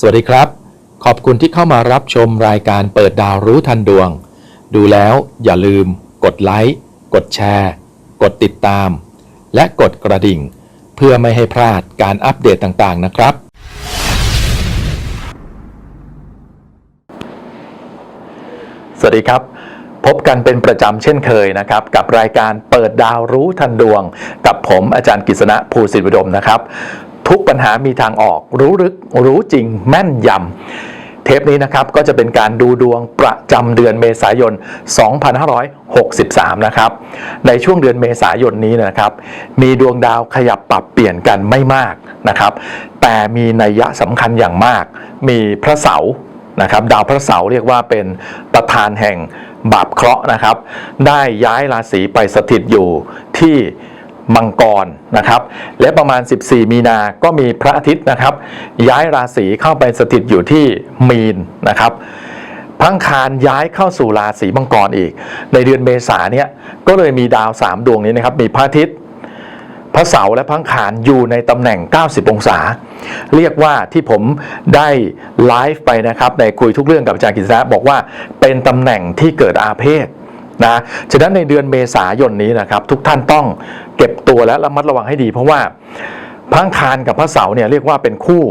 สวัสดีครับ ขอบคุณที่เข้ามารับชมรายการเปิดดาวรู้ทันดวง ดูแล้วอย่าลืม กดไลค์กดแชร์ กดติดตาม และกดกระดิ่ง เพื่อไม่ให้พลาดการอัปเดตต่างๆนะครับ สวัสดีครับพบกันเป็นประจำเช่นเคยนะครับ กับรายการเปิดดาวรู้ทันดวง กับผมอาจารย์กฤษณะภูสิทธิวดมนะครับ ทุกปัญหามีทางออก รู้ลึก รู้จริง แม่นยำ เทปนี้นะครับก็จะเป็นการดูดวงประจำเดือนเมษายน 2563 นะครับ ในช่วงเดือนเมษายนนี้นะครับ มีดวงดาวขยับปรับเปลี่ยนกันไม่มากนะครับ แต่มีนัยยะสำคัญอย่างมาก มีพระเสาร์นะครับดาวพระเสาร์เรียกว่าเป็นประธานแห่งบาปเคราะห์นะครับ ได้ย้ายราศีไปสถิตอยู่ที่ มังกรนะครับ และประมาณ 14 มีนา ก็มีพระอาทิตย์นะครับ ย้ายราศีเข้าไปสถิตอยู่ที่มีนนะครับพังคารย้ายเข้าสู่ราศีมังกรอีก ในเดือนเมษาเนี่ยก็เลยมีดาว 3 ดวงนี้นะครับ มีพระอาทิตย์พระเสาร์และพังคารอยู่ในตำแหน่ง 90 องศา เรียกว่าที่ผมได้ไลฟ์ไปนะครับ ในคุยทุกเรื่องกับอาจารย์กิษณะบอกว่าเป็นตำแหน่งที่เกิดอาเพศ นะฉะนั้นในเดือนเมษายนนี้นะครับทุกท่านต้องเก็บตัวและระมัดระวังให้ดี เพราะว่าพังคารกับพระเสาร์เนี่ยเรียกว่าเป็นคู่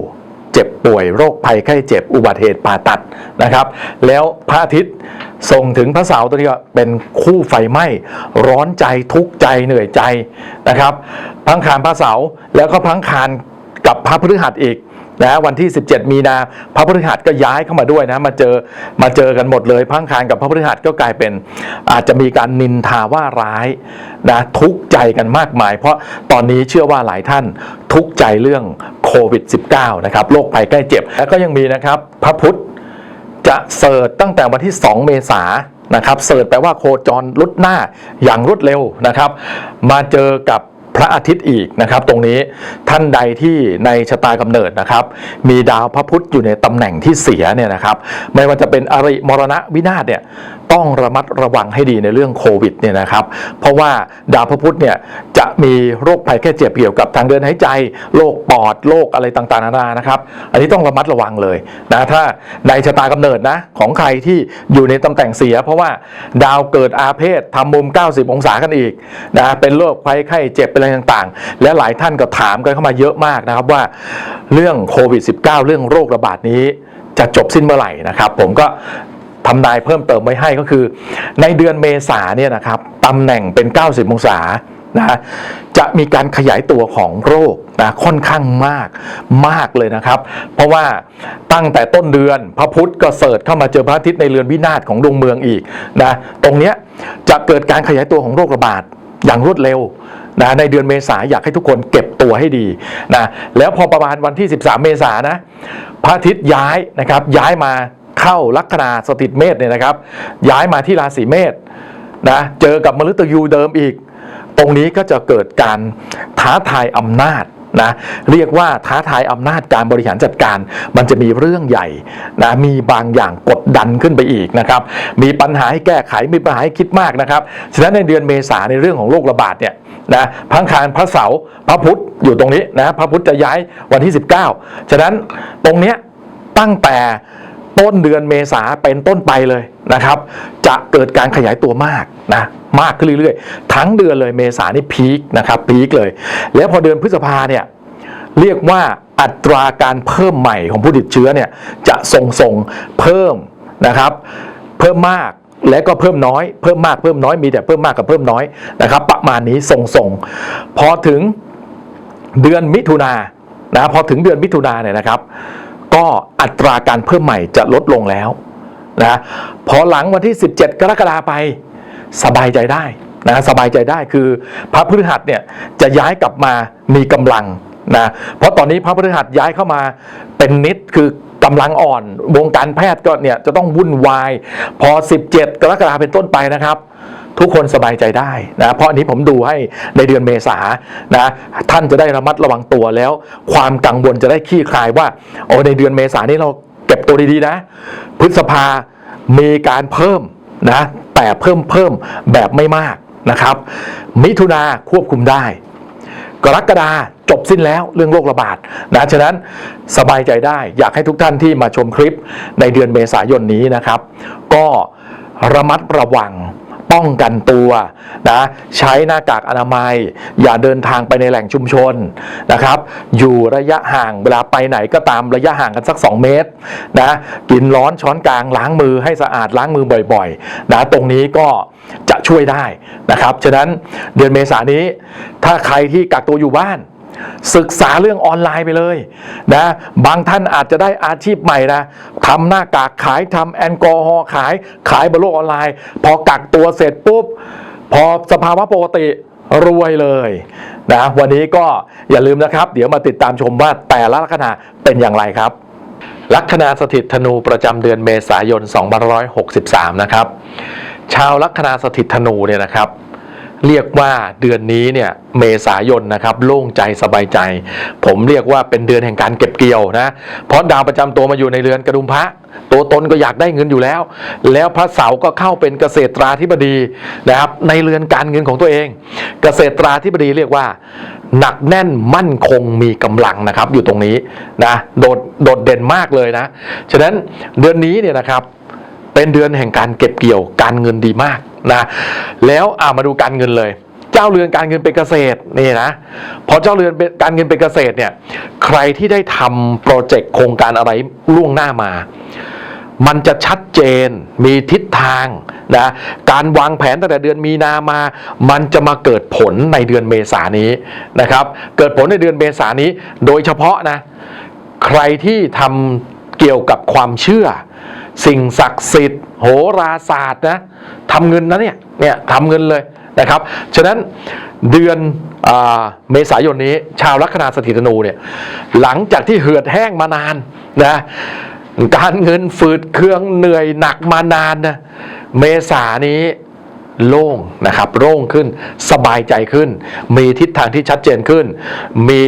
เจ็บป่วยโรคภัยไข้เจ็บอุบัติเหตุผ่าตัดนะครับ แล้วพระอาทิตย์ส่งถึงพระเสาร์ตัวนี้ก็เป็นคู่ไฟไหม้ร้อนใจทุกข์ใจเหนื่อยใจนะครับพังคารพระเสาร์แล้วก็พังคารกับพระพฤหัสอีก นะวันที่ 17 มีนาพระพฤหัสก็ย้ายเข้ามาด้วยนะมาเจอมาเจอกันหมดเลยพังคารกับพระพฤหัสก็กลายเป็น อาจจะมีการนินทาว่าร้ายนะทุกข์ใจกันมากมาย เพราะตอนนี้เชื่อว่าหลายท่านทุกข์ใจเรื่องโควิด -19 นะครับโรคภัยใกล้เจ็บ แล้วก็ยังมีนะครับพระพุทธจะเสิร์ชตั้งแต่วันที่ 2 เมษานนะครับเสิร์ชแปลว่าโคจรลุดหน้าอย่างรวดเร็วนะครับ มาเจอกับ พระอาทิตย์อีกนะครับ ตรงนี้ท่านใดที่ในชะตากำเนิดนะครับ มีดาวพระพุธอยู่ในตำแหน่งที่เสียเนี่ยนะครับ ไม่ว่าจะเป็นอริมรณะวินาศเนี่ย ต้องระมัดระวังให้ดีในเรื่องโควิดเนี่ยนะครับ เพราะว่าดาวพระพุธเนี่ยจะมีโรคภัยแค่เจ็บเกี่ยวกับทางเดินหายใจโรคปอดโรคอะไรต่างๆนานานะครับ อันนี้ต้องระมัดระวังเลยนะถ้าในชะตากำเนิดนะของใครที่อยู่ในตำแหน่งเสีย เพราะว่าดาวเกิดอาเพศทำมุม 90 องศากันอีกนะเป็นโรคภัยไข้เจ็บเป็นอะไรต่างๆ และหลายท่านก็ถามกันเข้ามาเยอะมากนะครับว่าเรื่องโควิด -19 เรื่องโรคระบาดนี้จะจบสิ้นเมื่อไหร่นะครับ ผมก็ ทำนายเพิ่มเติมไว้ให้ก็คือ ในเดือนเมษาเนี่ยนะครับตำแหน่งเป็น 90 องศานะจะมีการขยายตัวของโรคนะค่อนข้างมากมากเลยนะครับ เพราะว่าตั้งแต่ต้นเดือนพระพุธก็เสิร์ชเข้ามาเจอพระอาทิตย์ในเรือนวินาศของดวงเมืองอีกนะตรงนี้จะเกิดการขยายตัวของโรคระบาดอย่างรวดเร็วนะในเดือนเมษาอยากให้ทุกคนเก็บตัวให้ดีนะแล้วพอประมาณวันที่ 13 เมษานะพระอาทิตย์ย้ายนะครับย้ายมา เข้าลัคนาสถิตเมษเนี่ยนะครับ ย้ายมาที่ราศีเมษนะเจอกับมฤตยูเดิมอีก ตรงนี้ก็จะเกิดการท้าทายอำนาจนะเรียกว่าท้าทายอำนาจการบริหารจัดการ มันจะมีเรื่องใหญ่นะมีบางอย่างกดดันขึ้นไปอีกนะครับมีปัญหาให้แก้ไขมีปัญหาให้คิดมากนะครับฉะนั้นในเดือนเมษาในเรื่องของโรคระบาดเนี่ยนะพังคารพระเสาร์พระพุธอยู่ตรงนี้นะพระพุธจะย้ายวันที่ 19 ฉะนั้นตรงเนี้ยตั้งแต่ ต้นเดือนเมษาเป็นต้นไปเลยนะครับ จะเกิดการขยายตัวมากนะมากขึ้นเรื่อยๆ ทั้งเดือนเลยเมษานี่พีคนะครับพีคเลย แล้วพอเดือนพฤษภาเนี่ยเรียกว่าอัตราการเพิ่มใหม่ของผู้ติดเชื้อเนี่ยจะทรงๆเพิ่มนะครับ เพิ่มมากและก็เพิ่มน้อย เพิ่มมากเพิ่มน้อยมีแต่เพิ่มมากกับเพิ่มน้อยนะครับ ประมาณนี้ทรงๆพอถึงเดือนมิถุนานะพอถึงเดือนมิถุนาเนี่ยนะครับ ก็อัตราการเพิ่มใหม่จะลดลงแล้วนะพอหลังวันที่ 17 กรกฎาไปสบายใจได้นะสบายใจได้คือพระพฤหัสเนี่ยจะย้ายกลับมามีกำลังนะเพราะตอนนี้พระพฤหัสย้ายเข้ามาเป็นนิดคือกำลังอ่อน วงการแพทย์ก็เนี่ยจะต้องวุ่นวาย พอ 17 กรกฎาเป็นต้นไปนะครับ ทุกคนสบายใจได้นะเพราะอันนี้ผมดูให้ในเดือนเมษานะท่านจะได้ระมัดระวังตัวแล้ว ความกังวลจะได้คลี่คลายว่าโอ้ในเดือนเมษานี้เราเก็บตัวดีๆนะ พฤษภามีการเพิ่มนะแต่เพิ่มเพิ่มแบบไม่มากนะครับ มิถุนาควบคุมได้ กรกฎาจบสิ้นแล้วเรื่องโรคระบาดนะฉะนั้นสบายใจได้อยากให้ทุกท่านที่มาชมคลิปในเดือนเมษายนนี้นะครับ ก็ระมัดระวัง ป้องกันตัวนะใช้หน้ากากอนามัย อย่าเดินทางไปในแหล่งชุมชนนะครับ อยู่ระยะห่างเวลาไปไหนก็ตามระยะห่างกันสัก 2 เมตรนะกินร้อนช้อนกลางล้างมือให้สะอาดล้างมือบ่อยๆนะตรงนี้ก็จะช่วยได้นะครับ ฉะนั้นเดือนเมษานี้ถ้าใครที่กักตัวอยู่บ้าน ศึกษาเรื่องออนไลน์ไปเลยนะบางท่านอาจจะได้อาชีพใหม่นะทำหน้ากากขายทำแอลกอฮอล์ขายขายบนโลกออนไลน์ พอกักตัวเสร็จปุ๊บ พอสภาวะปกติรวยเลยนะวันนี้ก็อย่าลืมนะครับ เดี๋ยวมาติดตามชมว่าแต่ละลัคนาเป็นอย่างไรครับ ลัคนาสถิตธนูประจำเดือนเมษายน 2563 นะครับ ชาวลัคนาสถิตธนูเนี่ยนะครับ เรียกว่าเดือนนี้เนี่ยเมษายนนะครับโล่งใจสบายใจ ผมเรียกว่าเป็นเดือนแห่งการเก็บเกี่ยวนะเพราะดาวประจำตัวมาอยู่ในเรือนกระดุมพระตัวตนก็อยากได้เงินอยู่แล้ว แล้วพระเสาร์ก็เข้าเป็นเกษตราธิบดีนะครับในเรือนการเงินของตัวเอง เกษตราธิบดีเรียกว่า หนักแน่นมั่นคงมีกำลังนะครับอยู่ตรงนี้นะโดดโดดเด่นมากเลยนะฉะนั้นเดือนนี้เนี่ยนะครับเป็นเดือนแห่งการเก็บเกี่ยวการเงินดีมาก นะแล้วอ่ามาดูการเงินเลย เจ้าเรือนการเงินเป็นเกษตรนี่นะพอเจ้าเรือนเป็นการเงินเป็นเกษตรเนี่ยใครที่ได้ทำโปรเจกต์โครงการอะไรล่วงหน้ามา มันจะชัดเจนมีทิศทางนะการวางแผนตั้งแต่เดือนมีนามา มันจะมาเกิดผลในเดือนเมษานี้นะครับ เกิดผลในเดือนเมษานี้ โดยเฉพาะนะใครที่ทำเกี่ยวกับความเชื่อ สิ่งศักดิ์สิทธิ์โหราศาสตร์นะทำเงินนะเนี่ยเนี่ยทำเงินเลยนะครับ ฉะนั้นเดือนเมษายนนี้ชาวลัคนาสถิตนูเนี่ยหลังจากที่เหือดแห้งมานานนะการเงินฝืดเครื่องเหนื่อยหนักมานานนะเมษานี้โล่งนะครับโล่งขึ้นสบายใจขึ้น มีทิศทางที่ชัดเจนขึ้น มี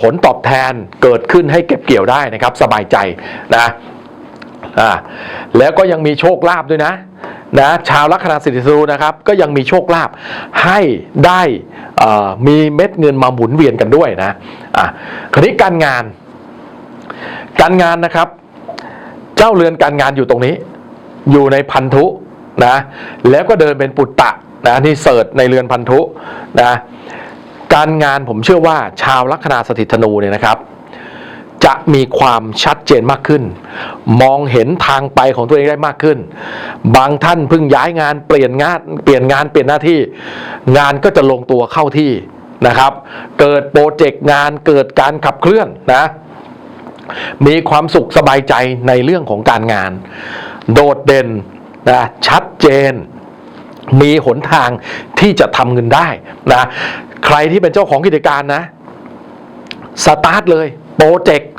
ผลตอบแทนเกิดขึ้นให้เก็บเกี่ยวได้นะครับ สบายใจนะ อ่าแล้วก็ยังมีโชคลาภด้วยนะนะชาวลัคนาสิทธิรูนะครับก็ยังมีโชคลาภให้ได้มีเม็ดเงินมาหมุนเวียนกันด้วยนะอะคราวนี้การงาน การงานนะครับ เจ้าเรือนการงานอยู่ตรงนี้ อยู่ในพันธุนะแล้วก็เดินเป็นปุตตะนะนี่เสิร์ชในเรือนพันธุนะการงานผมเชื่อว่าชาวลัคนาสถิตธนูเนี่ยนะครับ จะมีความชัดเจนมากขึ้น มองเห็นทางไปของตัวเองได้มากขึ้น บางท่านเพิ่งย้ายงานเปลี่ยนงานเปลี่ยนงานเปลี่ยนหน้าที่ งานก็จะลงตัวเข้าที่นะครับ เกิดโปรเจกต์งานเกิดการขับเคลื่อนนะ มีความสุขสบายใจในเรื่องของการงาน โดดเด่นนะชัดเจน มีหนทางที่จะทำเงินได้นะใครที่เป็นเจ้าของกิจการนะ สตาร์ทเลย โปรเจกต์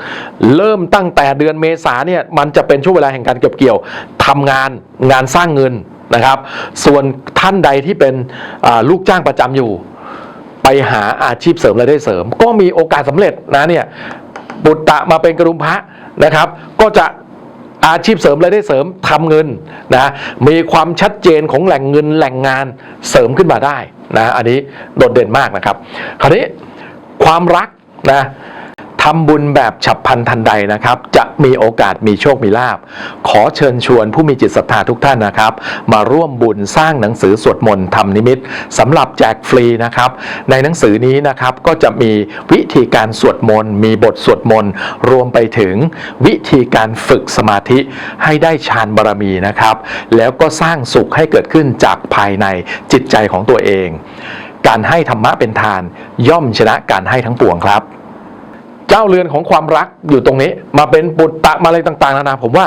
เริ่มตั้งแต่เดือนเมษาเนี่ยมันจะเป็นช่วงเวลาแห่งการเก็บเกี่ยวทำงานงานสร้างเงินนะครับ ส่วนท่านใดที่เป็นลูกจ้างประจำอยู่ ไปหาอาชีพเสริมรายได้เสริม ก็มีโอกาสสำเร็จนะเนี่ยบุตตะมาเป็นกระดุมพระนะครับ ก็จะอาชีพเสริมรายได้เสริมทำเงินนะมีความชัดเจนของแหล่งเงินแหล่งงานเสริมขึ้นมาได้นะอันนี้โดดเด่นมากนะครับ คราวนี้ความรักนะ ทำบุญแบบฉับพลันทันใดนะครับ จะมีโอกาสมีโชคมีลาบ ขอเชิญชวนผู้มีจิตศรัทธาทุกท่านนะครับ มาร่วมบุญสร้างหนังสือสวดมนต์ทำนิมิตสำหรับแจกฟรีนะครับ ในหนังสือนี้นะครับก็จะมีวิธีการสวดมนต์มีบทสวดมนต์รวมไปถึงวิธีการฝึกสมาธิให้ได้ฌานบารมีนะครับ แล้วก็สร้างสุขให้เกิดขึ้นจากภายในจิตใจของตัวเอง การให้ธรรมะเป็นทานย่อมชนะการให้ทั้งปวงครับ เจ้าเรือนของความรักอยู่ตรงนี้ มาเป็นปุตตะมาอะไรต่างๆนานาผมว่า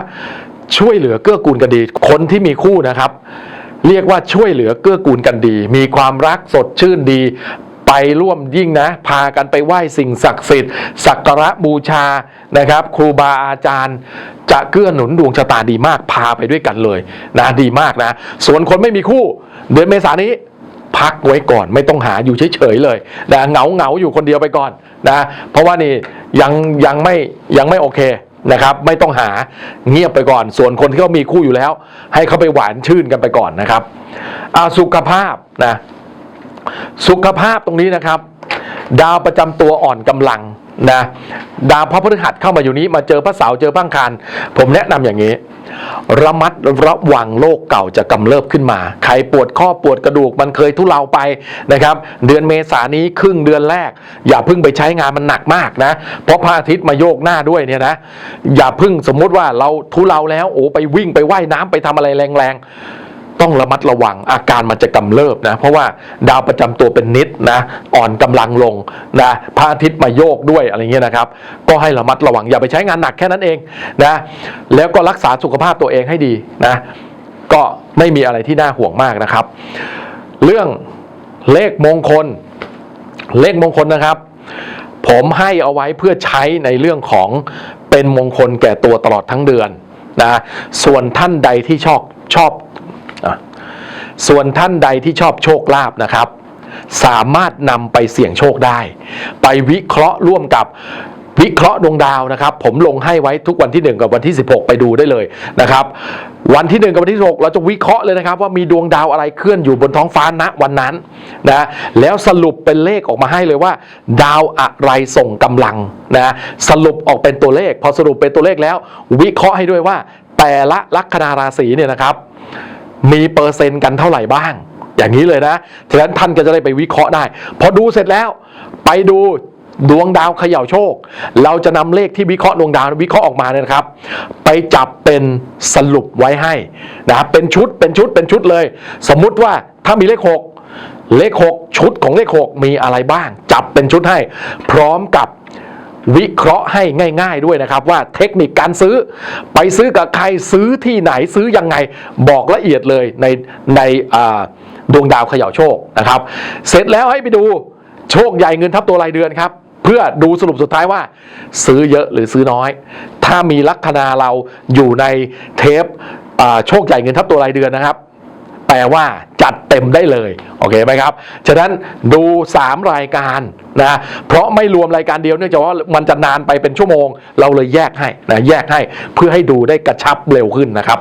ช่วยเหลือเกื้อกูลกันดี คนที่มีคู่นะครับ เรียกว่าช่วยเหลือเกื้อกูลกันดี มีความรักสดชื่นดี ไปร่วมยิ่งนะ พากันไปไหว้สิ่งศักดิ์สิทธิ์สักการะบูชานะครับ ครูบาอาจารย์ จะเกื้อหนุนดวงชะตาดีมากพาไปด้วยกันเลยนะดีมากนะ ส่วนคนไม่มีคู่ เดือนเมษานี้ พักไว้ก่อนไม่ต้องหาอยู่เฉยๆเลยนะเหงาเหงาอยู่คนเดียวไปก่อนนะเพราะว่านี่ยังยังไม่ยังไม่โอเคนะครับ ไม่ต้องหาเงียบไปก่อน ส่วนคนที่เขามีคู่อยู่แล้ว ให้เขาไปหวานชื่นกันไปก่อนนะครับสุขภาพนะสุขภาพตรงนี้นะครับ ดาวประจำตัวอ่อนกำลังนะดาวพระพฤหัสเข้ามาอยู่นี้มาเจอพระเสาเจอพังคารผมแนะนำอย่างนี้ ระมัดระวังโรคเก่าจะกำเริบขึ้นมา ใครปวดข้อปวดกระดูกมันเคยทุเลาไปนะครับ เดือนเมษานี้ครึ่งเดือนแรก อย่าเพิ่งไปใช้งานมันหนักมากนะ เพราะพระอาทิตย์มาโยกหน้าด้วยเนี่ยนะอย่าเพิ่งสมมุติว่าเราทุเลาแล้วโอ้ไปวิ่งไปว่ายน้ำไปทำอะไรแรงๆ ต้องระมัดระวังอาการมันจะกำเริบนะเพราะว่าดาวประจำตัวเป็นนิดนะอ่อนกำลังลงนะพระอาทิตย์มาโยกด้วยอะไรเงี้ยนะครับ ก็ให้ระมัดระวังอย่าไปใช้งานหนักแค่นั้นเองนะแล้วก็รักษาสุขภาพตัวเองให้ดีนะก็ไม่มีอะไรที่น่าห่วงมากนะครับ เรื่องเลขมงคล เลขมงคลนะครับ ผมให้เอาไว้เพื่อใช้ในเรื่องของเป็นมงคลแก่ตัวตลอดทั้งเดือนนะส่วนท่านใดที่ชอบชอบ ส่วนท่านใดที่ชอบโชคลาภนะครับ สามารถนำไปเสี่ยงโชคได้ ไปวิเคราะห์ร่วมกับวิเคราะห์ดวงดาวนะครับ ผมลงให้ไว้ทุกวันที่ 1 กับวันที่ 16 ไปดูได้เลยนะครับ วันที่ 1 กับวันที่ 16 เราจะวิเคราะห์เลยนะครับ ว่ามีดวงดาวอะไรเคลื่อนอยู่บนท้องฟ้าณวันนั้นนะแล้วสรุปเป็นเลขออกมาให้เลยว่า ดาวอะไรส่งกำลังนะสรุปออกเป็นตัวเลข พอสรุปเป็นตัวเลขแล้ว วิเคราะห์ให้ด้วยว่า แต่ละลัคนาราศีเนี่ยนะครับ มีเปอร์เซ็นต์กันเท่าไหร่บ้าง อย่างนี้เลยนะฉะนั้นท่านก็จะได้ไปวิเคราะห์ได้ พอดูเสร็จแล้ว ไปดูดวงดาวเขย่าโชค เราจะนำเลขที่วิเคราะห์ดวงดาววิเคราะห์ออกมาเนี่ยครับ ไปจับเป็นสรุปไว้ให้นะครับเป็นชุดเป็นชุดเป็นชุดเลย สมมุติว่าถ้ามีเลข 6 เลข 6 ชุดของเลข 6 มีอะไรบ้าง จับเป็นชุดให้ พร้อมกับ วิเคราะห์ให้ง่าย ๆด้วยนะครับ ว่าเทคนิคการซื้อ ไปซื้อกับใครซื้อที่ไหนซื้อยังไงบอกละเอียดเลยในในดวงดาวเขย่าโชคนะครับ เสร็จแล้วให้ไปดูโชคใหญ่เงินทับตัวรายเดือนครับ เพื่อดูสรุปสุดท้ายว่า ซื้อเยอะหรือซื้อน้อย ถ้ามีลัคนาเราอยู่ในเทปโชคใหญ่เงินทับตัวรายเดือนนะครับ แปลว่าจัดเต็มได้เลยโอเคไหมครับ ฉะนั้นดู 3 รายการนะเพราะไม่รวมรายการเดียวเนื่องจากว่ามันจะนานไปเป็นชั่วโมง เราเลยแยกให้นะแยกให้เพื่อให้ดูได้กระชับเร็วขึ้นนะครับ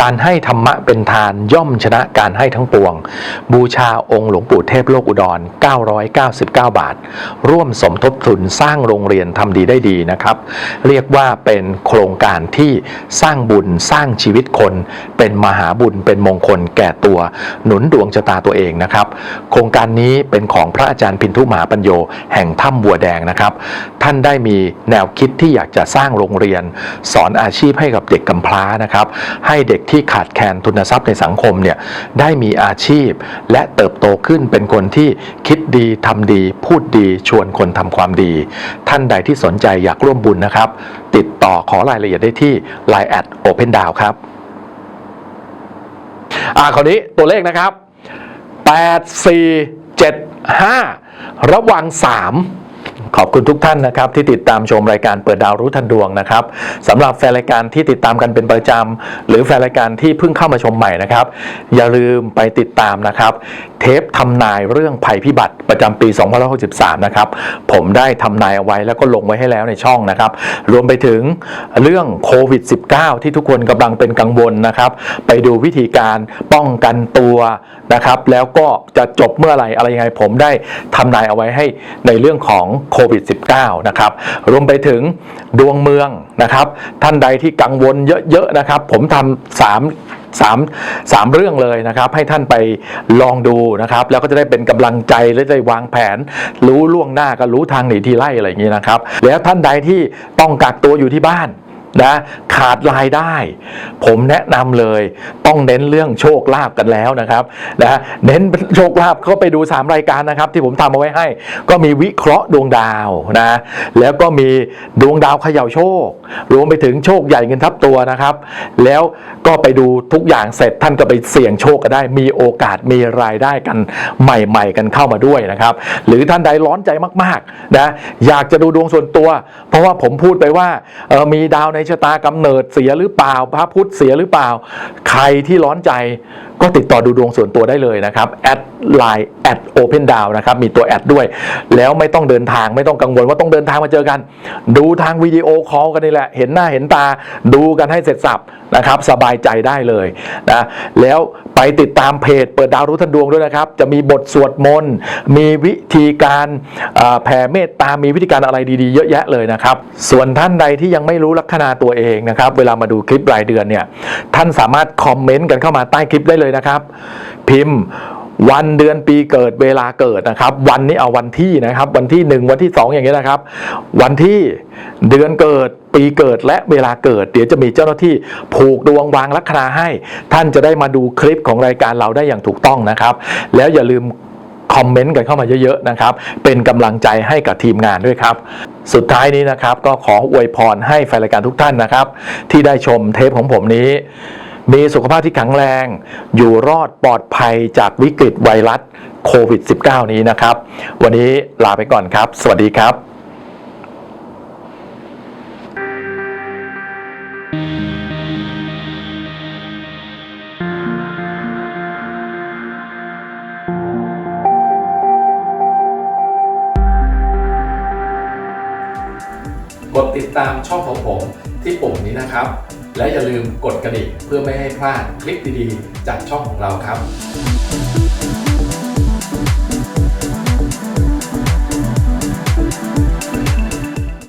การให้ธรรมะเป็นทานย่อมชนะการให้ทั้งปวง บูชาองค์หลวงปู่เทพโลกอุดร 999 บาท ร่วมสมทบทุนสร้างโรงเรียนทำดีได้ดีนะครับ เรียกว่าเป็นโครงการที่สร้างบุญสร้างชีวิตคน เป็นมหาบุญเป็นมงคลแก่ตัว หนุนดวงชะตาตัวเองนะครับ โครงการนี้เป็นของพระอาจารย์พินทุมหาปัญโยแห่งถ้ำบัวแดงนะครับ ท่านได้มีแนวคิดที่อยากจะสร้างโรงเรียน สอนอาชีพให้กับเด็กกำพร้านะครับ ให้เด็กที่ขาดแคลนทุนทรัพย์ในสังคมเนี่ยได้มีอาชีพ และเติบโตขึ้นเป็นคนที่คิดดีทำดี พูดดีชวนคนทำความดี ท่านใดที่สนใจอยากร่วมบุญนะครับ ติดต่อขอรายละเอียดได้ที่ Line แอด Open d o w ครับอ่าคราวนี้ตัวเลขนะครับ 8 4 7 5 ระวัง 3 ขอบคุณทุกท่านนะครับที่ติดตามชมรายการเปิดดาวรู้ทันดวงนะครับสำหรับแฟนรายการที่ติดตามกันเป็นประจำหรือแฟนรายการที่เพิ่งเข้ามาชมใหม่นะครับ อย่าลืมไปติดตามนะครับ เทปทำนายเรื่องภัยพิบัติประจำปี 2563 นะครับ ผมได้ทำนายเอาไว้แล้วก็ลงไว้ให้แล้วในช่องนะครับ รวมไปถึงเรื่องโควิด -19 ที่ทุกคนกำลังเป็นกังวลนะครับ ไปดูวิธีการป้องกันตัวนะครับ แล้วก็จะจบเมื่อไหร่อะไรยังไงผมได้ทำนายเอาไว้ให้ในเรื่องของโควิด -19 นะครับรวมไปถึงดวงเมืองนะครับ ท่านใดที่กังวลเยอะๆนะครับ ผมทำสามสามสามเรื่องเลยนะครับ ให้ท่านไปลองดูนะครับ แล้วก็จะได้เป็นกำลังใจและได้วางแผน รู้ล่วงหน้าก็รู้ทางหนีทีไล่อะไรอย่างนี้นะครับ แล้วท่านใดที่ต้องกักตัวอยู่ที่บ้าน นะขาดรายได้ ผมแนะนำเลยต้องเน้นเรื่องโชคลาภกันแล้วนะครับนะเน้นโชคลาภก็ไปดู 3 รายการนะครับ ที่ผมทำเอาไว้ให้ ก็มีวิเคราะห์ดวงดาวนะแล้วก็มีดวงดาวเขย่าโชค รวมไปถึงโชคใหญ่เงินทับตัวนะครับ แล้วก็ไปดูทุกอย่างเสร็จท่านก็ไปเสี่ยงโชคก็ได้มีโอกาสมีรายได้กันใหม่ ๆ กันเข้ามาด้วยนะครับ หรือท่านใดร้อนใจมากๆนะอยากจะดูดวงส่วนตัว เพราะว่าผมพูดไปว่าเออมีดาวในชะตากำเนิดเสียหรือเปล่า พระพุทธเสียหรือเปล่า ใครที่ร้อนใจก็ติดต่อดูดวงส่วนตัวได้เลยนะครับแอดไลน์แอดโอเพนดาวนะครับมีตัวแอดด้วย แล้วไม่ต้องเดินทางไม่ต้องกังวลว่าต้องเดินทางมาเจอกัน ดูทางวิดีโอคอลกันนี่แหละ เห็นหน้าเห็นตาดูกันให้เสร็จสับนะครับ สบายใจได้เลยนะแล้ว ไปติดตามเพจเปิดดาวรู้ทันดวงด้วยนะครับ จะมีบทสวดมนต์มีวิธีการแผ่เมตตามีวิธีการอะไรดีๆ เยอะแยะเลยนะครับ ส่วนท่านใดที่ยังไม่รู้ลัคนาตัวเองนะครับ เวลามาดูคลิปรายเดือนเนี่ยท่านสามารถคอมเมนต์กันเข้ามาใต้คลิปได้เลยนะครับ พิมพ์ วันเดือนปีเกิดเวลาเกิดนะครับ วันนี้เอาวันที่นะครับ วันที่ 1 วันที่ 2 อย่างนี้ยนะครับ วันที่เดือนเกิดปีเกิดและเวลาเกิด เดี๋ยวจะมีเจ้าหน้าที่ผูกดวงวางลัคนาให้ ท่านจะได้มาดูคลิปของรายการเราได้อย่างถูกต้องนะครับ แล้วอย่าลืมคอมเมนต์กันเข้ามาเยอะๆนะครับ เป็นกำลังใจให้กับทีมงานด้วยครับ สุดท้ายนี้นะครับ ก็ขออวยพรให้แฟนรายการทุกท่านนะครับ ที่ได้ชมเทปของผมนี้ มีสุขภาพที่แข็งแรง อยู่รอดปลอดภัยจากวิกฤตไวรัสโควิด -19 นี้นะครับ วันนี้ลาไปก่อนครับ สวัสดีครับกดติดตามช่องของผมที่ปุ่มนี้นะครับ และอย่าลืมกดกระดิ่งเพื่อไม่ให้พลาดคลิปดีๆ จากช่องของเราครับ